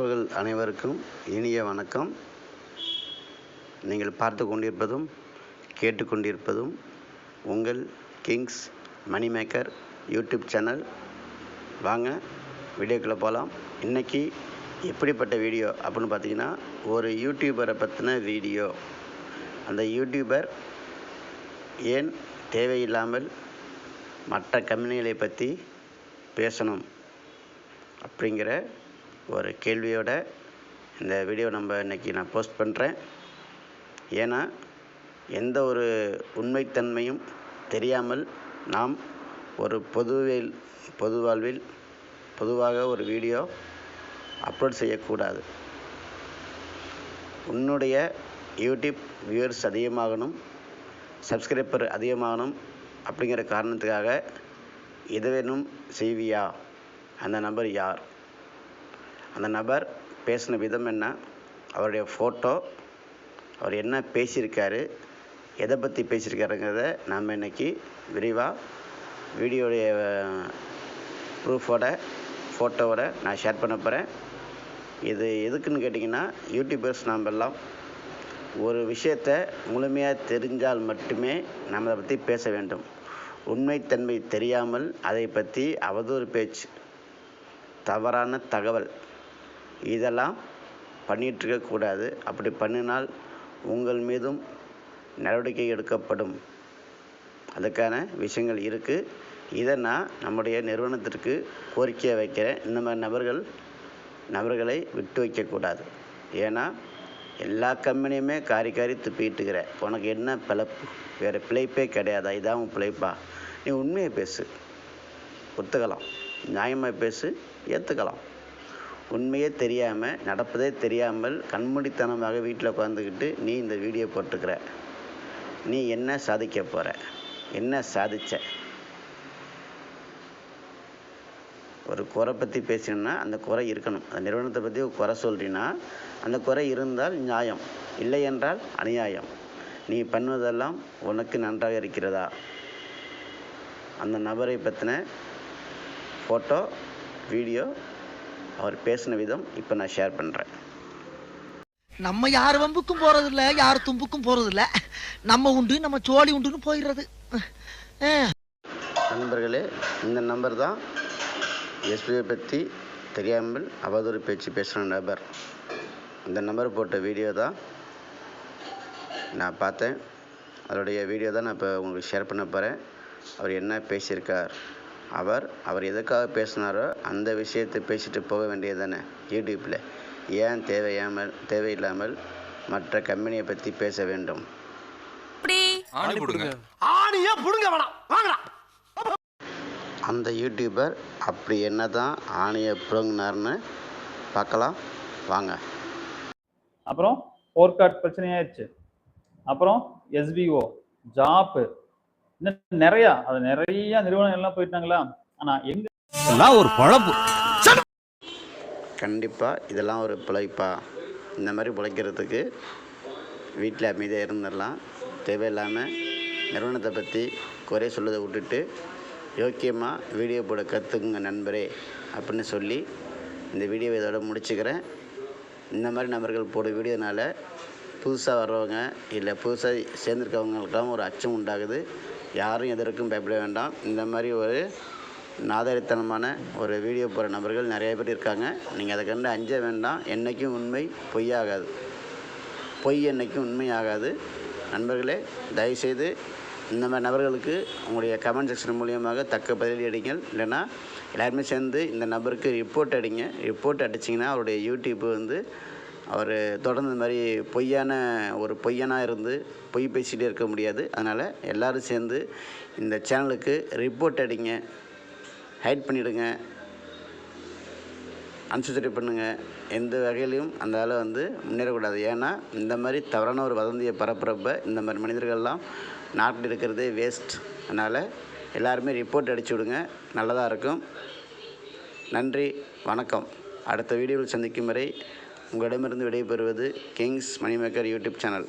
உறவுகள் அனைவருக்கும் இனிய வணக்கம். நீங்கள் பார்த்து கொண்டிருப்பதும் கேட்டுக்கொண்டிருப்பதும் உங்கள் Kings Money Maker YouTube channel வாங்க வீடியோக்குள்ளே போகலாம் இன்றைக்கி எப்படிப்பட்ட வீடியோ அப்படின்னு பார்த்தீங்கன்னா ஒரு யூடியூபரை பற்றின வீடியோ. அந்த யூடியூபர் ஏன் தேவையில்லாமல் மற்ற கம்பெனிகளை பற்றி பேசணும் அப்படிங்கிற ஒரு கேள்வியோட இந்த வீடியோ நம்ம இன்றைக்கி நான் போஸ்ட் பண்ணுறேன் ஏன்னா எந்த ஒரு உண்மைத்தன்மையும் தெரியாமல் நாம் ஒரு பொதுவில் பொது வாழ்வில் பொதுவாக ஒரு வீடியோ அப்லோட் செய்யக்கூடாது. உன்னுடைய யூடியூப் வியூவர்ஸ் அதிகமாகணும் சப்ஸ்கிரைபர் அதிகமாகணும் அப்படிங்கிற காரணத்துக்காக எதுவேனும் செய்வியா? அந்த நம்பர் யார்? அந்த நபர் பேசின விதம் என்ன? அவருடைய ஃபோட்டோ அவர் என்ன பேசியிருக்காரு எதை பற்றி பேசியிருக்காருங்கிறத நாம் இன்னைக்கு விரிவாக வீடியோடைய ப்ரூஃபோட ஃபோட்டோவோட நான் ஷேர் பண்ண போகிறேன் இது எதுக்குன்னு கேட்டிங்கன்னா யூடியூபர்ஸ் நாம் எல்லாம் ஒரு விஷயத்தை முழுமையாக தெரிஞ்சால் மட்டுமே நம்ம அதை பற்றி பேச வேண்டும். உண்மைத்தன்மை தெரியாமல் அதை பற்றி அவதூறு பேச்சு தவறான தகவல் இதெல்லாம் பண்ணிகிட்ருக்கக்கூடாது அப்படி பண்ணினால் உங்கள் மீதும் நடவடிக்கை எடுக்கப்படும். அதுக்கான விஷயங்கள் இருக்குது இதை நான் நம்முடைய நிறுவனத்திற்கு கோரிக்கையை வைக்கிறேன். இந்த மாதிரி நபர்கள் நபர்களை விட்டு வைக்கக்கூடாது. ஏன்னா எல்லா கம்பெனியுமே காரி காரி துப்பிட்டுக்கிற. உனக்கு என்ன பிழப்பு? வேறு பிழைப்பே கிடையாதா? இதான் உன் பிழைப்பா? நீ உண்மையை பேசு. ஒத்துக்கலாம். நியாயமாக பேசு. ஏற்றுக்கலாம் உண்மையே தெரியாமல் நடப்பதே தெரியாமல் கண்மூடித்தனமாக வீட்டில் உட்காந்துக்கிட்டு நீ இந்த வீடியோ போட்டுக்கிற நீ என்ன சாதிக்க போகிற என்ன சாதிச்ச? ஒரு குறை பற்றி பேசணுன்னா அந்த குறை இருக்கணும். அந்த நிறுவனத்தை பற்றி ஒரு குறை சொல்கிறீன்னா அந்த குறை இருந்தால் நியாயம். இல்லை என்றால் அநியாயம். நீ பண்ணுவதெல்லாம் உனக்கு நன்றாக இருக்கிறதா? அந்த நபரை பற்றின ஃபோட்டோ வீடியோ அவர் பேசின விதம் இப்போ நான் ஷேர் பண்ணுறேன் நம்ம யார் வம்புக்கும் போறது இல்ல யார் தும்புக்கும் போறது இல்ல நம்ம உண்டு நம்ம சோழி உண்டுன்னு போயிடுறது. நண்பர்களே இந்த நம்பர் தான் எஸ்பிஐ பற்றி தெரியாமல் அவதூறு பேச்சு பேசுகிற நபர். இந்த நம்பர் போட்ட வீடியோ தான் நான் பார்த்தேன். அதோடைய வீடியோ தான் நான் இப்போ உங்களுக்கு ஷேர் பண்ண போகிறேன் அவர் என்ன பேசியிருக்கார்? அவர் அவர் எதுக்காக பேசினாரோ அந்த விஷயத்தை பேசிட்டு போக வேண்டியது தானே யூடியூப்பில் ஏன் தேவையாமல் தேவையில்லாமல் மற்ற கம்பெனியை பற்றி பேச வேண்டும்? ஆணி போடுங்க. ஆணியே புடுங்க வேணாம் வாங்கடா. அந்த யூடியூபர் அப்படி என்ன தான் ஆணையை புழங்கினார்னு பார்க்கலாம். வாங்க. அப்புறம் போர் கார்டு பிரச்சனையாயிடுச்சு. அப்புறம் எஸ்பிஓ ஜாப்பு இன்னும் நிறைய அது நிறைய நிறுவனம் எல்லாம் போயிட்டாங்களா? ஆனா எங்க ஒரு பழப்பு. கண்டிப்பாக இதெல்லாம் ஒரு பிழைப்பா? இந்த மாதிரி பிழைக்கிறதுக்கு வீட்டில் அமைதியாக இருந்துடலாம். தேவையில்லாமல் நிறுவனத்தை பற்றி குறை சொல்லுறதை விட்டுட்டு யோக்கியமாக வீடியோ போட கற்றுக்குங்க நண்பரே அப்படின்னு சொல்லி இந்த வீடியோவை இதோட முடிச்சுக்கிறேன். இந்த மாதிரி நபர்கள் போட வீடியோனால புதுசாக வர்றவங்க இல்லை புதுசாக சேர்ந்துருக்கவங்களுக்கெல்லாம் ஒரு அச்சம் உண்டாகுது. யாரும் எதற்கும் பயப்பட வேண்டாம். இந்த மாதிரி ஒரு நாதாரித்தனமான ஒரு வீடியோ போகிற நபர்கள் நிறைய பேர் இருக்காங்க. நீங்கள் அதை கண்டு அஞ்ச வேண்டாம். என்றைக்கும் உண்மை பொய்யாகாது. பொய் என்றைக்கும் உண்மையாகாது. நண்பர்களே தயவுசெய்து இந்த மாதிரி நபர்களுக்கு உங்களுடைய கமெண்ட் செக்ஷன் மூலியமாக தக்க பதிலடி அடிங்கள் இல்லைன்னா எல்லாருமே சேர்ந்து இந்த நபருக்கு ரிப்போர்ட் அடிங்க. ரிப்போர்ட் அடிச்சிங்கன்னா அவருடைய யூடியூப் வந்து அவர் தொடர்ந்து இந்த மாதிரி பொய்யான ஒரு பொய்யனாக இருந்து பொய் பேசிகிட்டே இருக்க முடியாது. அதனால் எல்லோரும் சேர்ந்து இந்த சேனலுக்கு ரிப்போர்ட் அடிங்க. ஹைட் பண்ணிவிடுங்க அன்சப்ஸ்கிரைப் பண்ணுங்கள் எந்த வகையிலையும் அந்த ஆளை வந்து முன்னேறக்கூடாது. ஏன்னா இந்த மாதிரி தவறான ஒரு வதந்தியை பரப்புகிறப்ப இந்த மாதிரி மனிதர்கள்லாம் நாட்டில் இருக்கிறதே வேஸ்ட் அதனால் எல்லாருமே ரிப்போர்ட் அடிச்சு விடுங்க. நல்லதாக இருக்கும். நன்றி. வணக்கம். அடுத்த வீடியோவில் சந்திக்கும் வரை உங்களிடமிருந்து விடைபெறுவது கிங்ஸ் மணிமேக்கர் யூடியூப் சேனல்.